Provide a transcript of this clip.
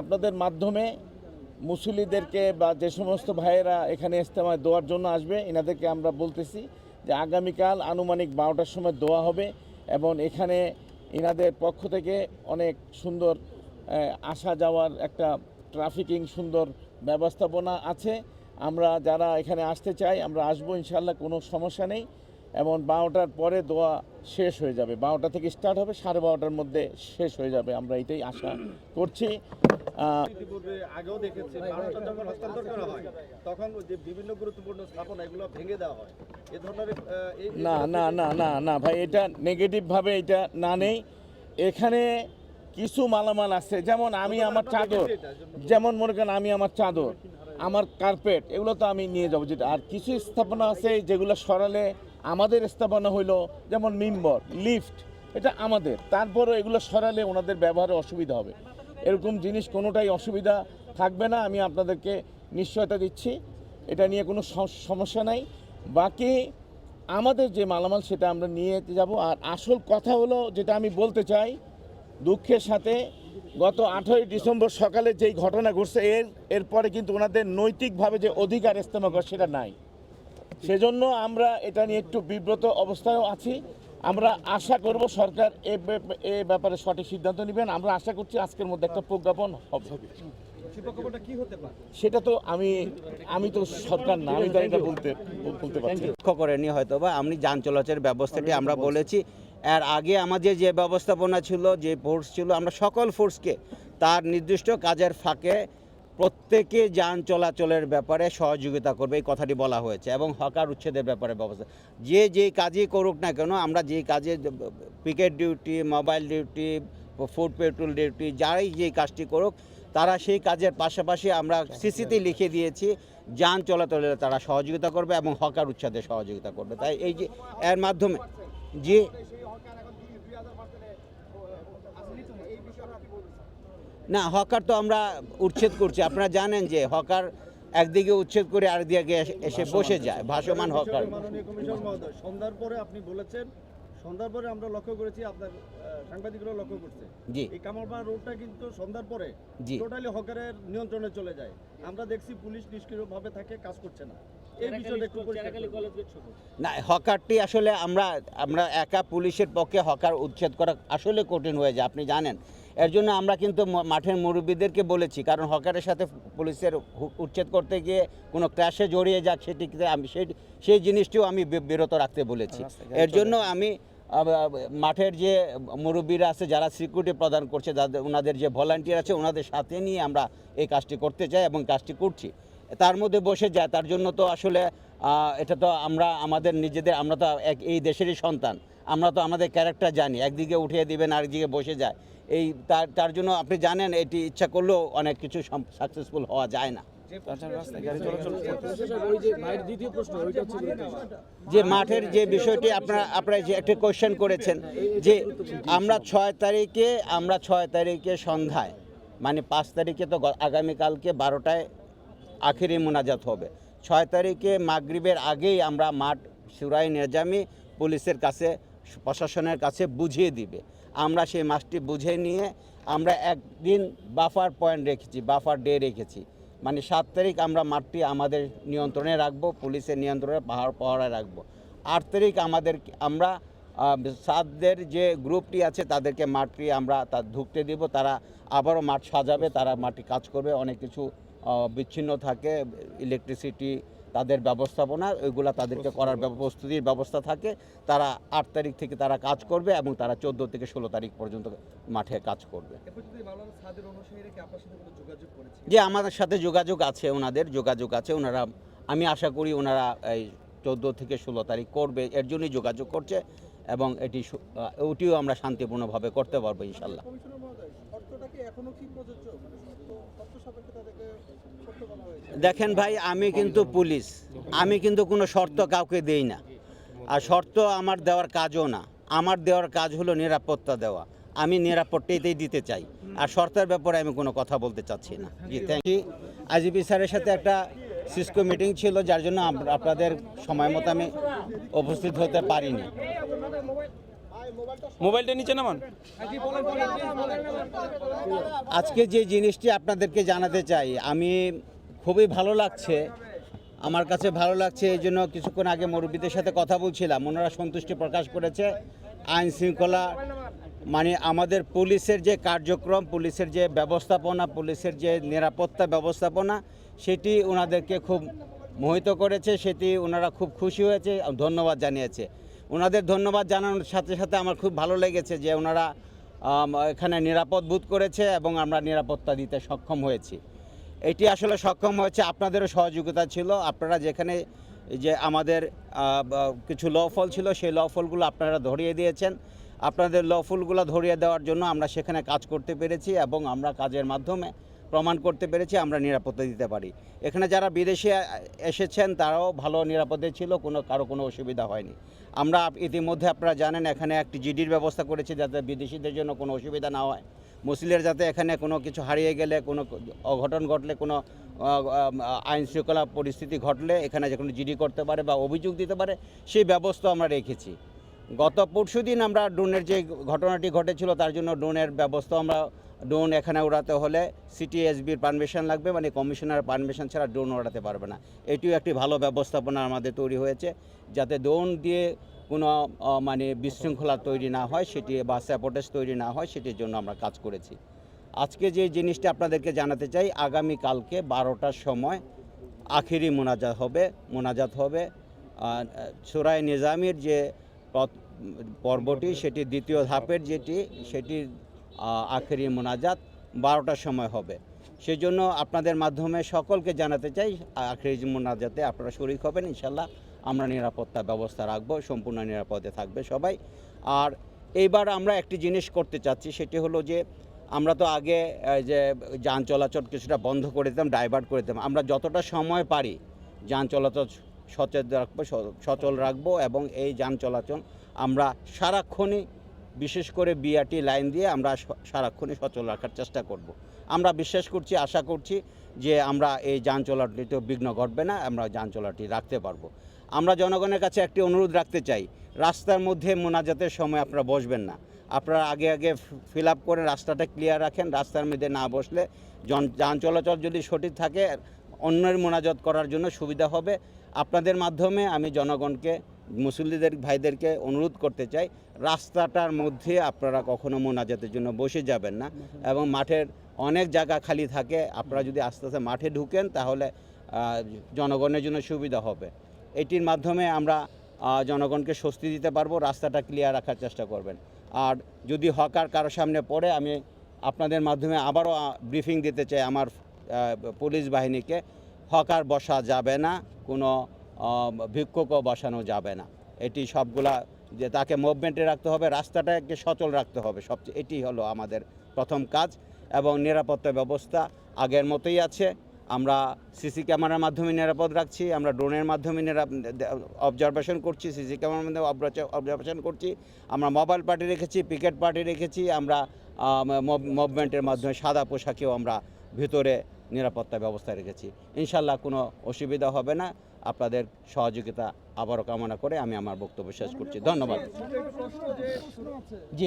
আপনাদের মাধ্যমে মুসলিদেরকে বা যে সমস্ত ভাইয়েরা এখানে ইস্তেমায় দোয়ার জন্য আসবে এনাদেরকে আমরা বলতেছি যে আগামীকাল আনুমানিক বারোটার সময় দোয়া হবে এবং এখানে এনাদের পক্ষ থেকে অনেক সুন্দর আসা যাওয়ার একটা ট্রাফিকিং সুন্দর ব্যবস্থাপনা আছে। আমরা যারা এখানে আসতে চাই, আমরা আসব ইনশাল্লাহ কোনো সমস্যা নেই। এবং বারোটার পরে দোয়া শেষ হয়ে যাবে। বারোটা থেকে স্টার্ট হবে, সাড়ে বারোটার মধ্যে শেষ হয়ে যাবে। আমরা এটাই আশা করছি। ইতিপূর্বে আগেও দেখেছি মানুষটা যখন হস্তান্তর করা হয় তখন যে বিভিন্ন গুরুত্বপূর্ণ স্থাপনা এগুলো ভেঙে দেওয়া হয়। এ ধরনের না না না না না ভাই এটা নেগেটিভভাবে এটা না নেই। এখানে কিছু মালামাল আছে যেমন আমি আমার চাদর যেমন মনে করেন আমি আমার চাদর আমার কার্পেট এগুলো তো আমি নিয়ে যাব যেটা। আর কিছু স্থাপনা আছে যেগুলো সরালে আমাদের স্থাপনা হইল যেমন মিম্বর লিফট এটা আমাদের। তারপরও এগুলো সরালে ওনাদের ব্যবহারে অসুবিধা হবে। এরকম জিনিস কোনোটাই অসুবিধা থাকবে না। আমি আপনাদেরকে নিশ্চয়তা দিচ্ছি। এটা নিয়ে কোনো সমস্যা নাই। বাকি আমাদের যে মালামাল সেটা আমরা নিয়ে যাব। আর আসল কথা হলো যেটা আমি বলতে চাই, দুঃখের সাথে গত আঠেরোই ডিসেম্বর সকালে যেই ঘটনা ঘটছে, এর এরপরে কিন্তু ওনাদের নৈতিকভাবে যে অধিকার ইস্তেমা করে সেটা নাই। সেজন্য আমরা এটা নিয়ে একটু বিব্রত অবস্থায়ও আছি। আমরা আশা করব সরকার এ ব্যাপ- এ ব্যাপারে সঠিক সিদ্ধান্ত নেবেন। আমরা আশা করছি আজকের মধ্যে একটা প্রজ্ঞাপন হবে। প্রকল্পটা কি হতে পারে? সেটা তো আমি আমি তো সরকার না আমি তো এটা বলতে বলতে পারছি। লক্ষ্য করেনি হয়তো বা আপনি যান চলাচলের ব্যবস্থাটি আমরা বলেছি। এর আগে আমাদের যে ব্যবস্থাপনা ছিল যে ফোর্স ছিল আমরা সকল ফোর্সকে তার নির্দিষ্ট কাজের ফাঁকে প্রত্যেকে যান চলাচলের ব্যাপারে সহযোগিতা করবে, এই কথাটি বলা হয়েছে এবং হকার উচ্ছেদের ব্যাপারে ব্যবস্থা। যে যে কাজই করুক না কেন, আমরা যে কাজে, picket duty, mobile duty, food petrol duty, যারাই যে কাজটি করুক, তারা সেই কাজের পাশাপাশি আমরা সিসিতে লিখে দিয়েছি, যান চলাচলে তারা সহযোগিতা করবে এবং হকার উচ্ছেদে সহযোগিতা করবে। তাই এই যে, এর মাধ্যমে যে না হকার তো আমরা উচ্ছেদ করছি। আপনারা জানেন যে হকার একদিকে উচ্ছেদ করে আরেকদিকে এসে- এসে বসে যায় ভাসমান হকার। মাননীয় কমিশনার মহোদয় সন্ধ্যার পরে আপনি বলেছেন সন্ধ্যার পরে আমরা লক্ষ্য করেছি আপনার আহ, সাংবাদিকরাও লক্ষ্য করছে। জি। এই কামারপাড়া রোডটা কিন্তু সন্ধ্যার পরে জি। টোটালি হকারের নিয়ন্ত্রণে চলে যায়। আমরা দেখছি পুলিশ নিষ্ক্রিয়ভাবে থাকে কাজ করছে না। না হকারটি আসলে আমরা আমরা একা পুলিশের পক্ষে হকার উচ্ছেদ করা আসলে কঠিন হয়ে যায় আপনি জানেন। এর জন্য আমরা কিন্তু মাঠের মুরব্বীদেরকে বলেছি কারণ হকারের সাথে পুলিশের উচ্ছেদ করতে গিয়ে কোনো ক্র্যাশে জড়িয়ে যাক সেটিকে আমি সেই সেই জিনিসটিও আমি বিরত রাখতে বলেছি। এর জন্য আমি মাঠের যে মুরব্বীরা আছে যারা সিকিউরিটি প্রদান করছে যাদের ওনাদের যে ভলান্টিয়ার আছে ওনাদের সাথে নিয়ে আমরা এই কাজটি করতে চাই এবং কাজটি করছি। তার মধ্যে বসে যায় তার জন্য তো আসলে এটা তো আমরা আমাদের নিজেদের আমরা তো এক এই দেশেরই সন্তান। আমরা তো আমাদের ক্যারেক্টার জানি একদিকে উঠিয়ে দিবেন আরেকদিকে বসে যায়। এই তার তার জন্য আপনি জানেন এটি ইচ্ছা করলেও অনেক কিছু সাকসেসফুল হওয়া যায় না। যে মাঠের যে বিষয়টি আপনারা আপনারা যে একটা কোয়েশ্চেন করেছেন যে আমরা ছয় তারিখে আমরা ছয় তারিখে সন্ধ্যায় মানে পাঁচ তারিখে তো আগামীকালকে বারোটায় আখেরি মোনাজাত হবে। ছয় তারিখে মাগরিবের আগেই আমরা মাঠ সুরাই নিজামি পুলিশের কাছে প্রশাসনের কাছে বুঝিয়ে দিবে। আমরা সেই মাছটি বুঝে নিয়ে আমরা একদিন বাফার পয়েন্ট রেখেছি বাফার ডে রেখেছি। মানে সাত তারিখ আমরা মাঠটি আমাদের নিয়ন্ত্রণে রাখব পুলিশের নিয়ন্ত্রণে পাহাড় পাহাড়ে রাখব। আট তারিখ আমাদের আমরা আহ, সাতদের যে গ্রুপটি আছে তাদেরকে মাঠটি আমরা তা ঢুকতে দিব তারা আবারও মাঠ সাজাবে তারা মাটি কাজ করবে অনেক কিছু বিচ্ছিন্ন থাকে ইলেকট্রিসিটি তাদের ব্যবস্থাপনা ওইগুলা তাদেরকে করার প্রস্তুতির ব্যবস্থা থাকে। তারা আট তারিখ থেকে তারা কাজ করবে এবং তারা চোদ্দ থেকে ষোলো তারিখ পর্যন্ত মাঠে কাজ করবে। যে আমাদের সাথে যোগাযোগ আছে ওনাদের যোগাযোগ আছে ওনারা আমি আশা করি ওনারা এই চোদ্দ থেকে ষোলো তারিখ করবে এর জন্যই যোগাযোগ করছে এবং এটি ওটিও আমরা শান্তিপূর্ণভাবে করতে পারব ইনশাল্লাহ। দেখেন ভাই আমি কিন্তু পুলিশ। আমি কিন্তু কোনো শর্ত কাউকে দেই না। আর শর্ত আমার দেওয়ার কাজও না। আমার দেওয়ার কাজ হলো নিরাপত্তা দেওয়া। আমি নিরাপত্তাতেই দিতে চাই। আর শর্তের ব্যাপারে আমি কোনো কথা বলতে চাচ্ছি না। জি থ্যাংক ইউ আইজিপি স্যারের সাথে একটা সিসকো মিটিং ছিল যার জন্য আপনাদের সময় মতো আমি উপস্থিত হতে পারিনি। মোবাইলটা নিচে নামান। আজকে যে জিনিসটি আপনাদেরকে জানাতে চাই আমি খুবই ভালো লাগছে। আমার কাছে ভালো লাগছে, এই জন্য কিছুক্ষণ আগে মুরব্বীদের সাথে কথা বলছিলাম। ওনারা সন্তুষ্টি প্রকাশ করেছে। আইন শৃঙ্খলা মানে আমাদের পুলিশের যে কার্যক্রম, পুলিশের যে ব্যবস্থাপনা, পুলিশের যে নিরাপত্তা ব্যবস্থাপনা, সেটি ওনাদেরকে খুব মোহিত করেছে, সেটি ওনারা খুব খুশি হয়েছে, ধন্যবাদ জানিয়েছে। ওনাদের ধন্যবাদ জানানোর সাথে সাথে আমার খুব ভালো লেগেছে যে ওনারা এখানে নিরাপদ বোধ করেছে এবং আমরা নিরাপত্তা দিতে সক্ষম হয়েছি। এটি আসলে সক্ষম হয়েছে, আপনাদেরও সহযোগিতা ছিল। আপনারা যেখানে যে আমাদের কিছু লফল ছিল, সেই লফলগুলো আপনারা ধরিয়ে দিয়েছেন। আপনাদের লফলগুলো ধরিয়ে দেওয়ার জন্য আমরা সেখানে কাজ করতে পেরেছি এবং আমরা কাজের মাধ্যমে প্রমাণ করতে পেরেছি, আমরা নিরাপত্তা দিতে পারি। এখানে যারা বিদেশে এসেছেন, তারাও ভালো নিরাপদে ছিল, কোনো, কারও কোনো অসুবিধা হয়নি। আমরা ইতিমধ্যে, আপনারা জানেন, এখানে একটি জিডির ব্যবস্থা করেছি যাতে বিদেশিদের জন্য কোনো অসুবিধা না হয়। মুসলিমের যাতে এখানে কোনো কিছু হারিয়ে গেলে, কোনো অঘটন ঘটলে, কোনো আইন শৃঙ্খলা পরিস্থিতি ঘটলে এখানে যে কোনো জিডি করতে পারে বা অভিযোগ দিতে পারে, সেই ব্যবস্থা আমরা রেখেছি। গত পরশু দিন আমরা ড্রোনের যে ঘটনাটি ঘটেছিল, তার জন্য ড্রোনের ব্যবস্থা আমরা, ড্রোন এখানে উড়াতে হলে সিটি এসবির পারমিশন লাগবে মানে কমিশনার পারমিশন ছাড়া ড্রোন উড়াতে পারবে না। এটিও একটি ভালো ব্যবস্থাপনা আমাদের তৈরি হয়েছে, যাতে ড্রোন দিয়ে কোনো মানে বিশৃঙ্খলা তৈরি না হয়, সেটি বা স্যাপোটেজ তৈরি না হয়, সেটির জন্য আমরা কাজ করেছি। আজকে যে জিনিসটা আপনাদেরকে জানাতে চাই, আগামী কালকে বারোটার সময় আখেরি মোনাজাত হবে মোনাজাত হবে। সুরায় নিজামির যে পর্বটি, সেটি দ্বিতীয় ধাপের যেটি সেটির আখেরি মোনাজাত বারোটার সময় হবে। সেই জন্য আপনাদের মাধ্যমে সকলকে জানাতে চাই, আখেরি মোনাজাতে আপনারা শরিক হবেন, ইনশাল্লাহ। আমরা নিরাপত্তা ব্যবস্থা রাখব, সম্পূর্ণ নিরাপদে থাকবে সবাই আর এইবার আমরা একটি জিনিস করতে চাচ্ছি, সেটি হলো যে আমরা তো আগে যে যান চলাচল কিছুটা বন্ধ করে দিতাম ডাইভার্ট করে দিতাম আমরা যতটা সময় পারি যান চলাচল সচেত রাখব সচল রাখব এবং এই যান চলাচল আমরা সারাক্ষণই, বিশেষ করে বিআরটি লাইন দিয়ে আমরা সারাক্ষণই সচল রাখার চেষ্টা করব। আমরা বিশ্বাস করছি, আশা করছি যে আমরা এই যান চলাটিতে বিঘ্ন ঘটবে না, আমরা যান চলাটি রাখতে পারব। আমরা জনগণের কাছে একটি অনুরোধ রাখতে চাই, রাস্তার মধ্যে মোনাজাতের সময় আপনারা বসবেন না। আপনারা আগে আগে ফিল আপ করে রাস্তাটা ক্লিয়ার রাখেন, রাস্তার মধ্যে না বসলে যান চলাচল যদি সঠিক থাকে, অন্যের মোনাজাত করার জন্য সুবিধা হবে। আপনাদের মাধ্যমে আমি জনগণকে মুসল্লিদের, ভাইদেরকে অনুরোধ করতে চাই, রাস্তাটার মধ্যে আপনারা কখনো মোনাজাতের জন্য বসে যাবেন না এবং মাঠের অনেক জায়গা খালি থাকে, আপনারা যদি আস্তে আস্তে মাঠে ঢুকেন তাহলে জনগণের জন্য সুবিধা হবে। এটির মাধ্যমে আমরা জনগণকে স্বস্তি দিতে পারব, রাস্তাটা ক্লিয়ার রাখার চেষ্টা করবেন। আর যদি হকার কারও সামনে পড়ে, আমি আপনাদের মাধ্যমে আবারও ব্রিফিং দিতে চাই আমার পুলিশ বাহিনীকে হকার বসা যাবে না, কোনো ভিক্ষুকও বসানো যাবে না। এটি সবগুলা যে তাকে মুভমেন্টে রাখতে হবে, রাস্তাটাকে সচল রাখতে হবে। সবচেয়ে এটি হলো আমাদের প্রথম কাজ এবং নিরাপত্তা ব্যবস্থা আগের মতোই আছে। আমরা সিসি ক্যামেরার মাধ্যমে নিরাপদ রাখছি, আমরা ড্রোনের মাধ্যমে অবজারভেশন করছি, সিসি ক্যামেরার মাধ্যমে অবজারভেশন করছি। আমরা মোবাইল পার্টি রেখেছি পিকেট পার্টি রেখেছি, আমরা মুভমেন্টের মাধ্যমে সাদা পোশাকেও আমরা ভিতরে নিরাপত্তা ব্যবস্থা রেখেছি। ইনশাল্লাহ কোনো অসুবিধা হবে না। আপনাদের সহযোগিতা আবারও কামনা করে আমি আমার বক্তব্য শেষ করছি। ধন্যবাদ। জি।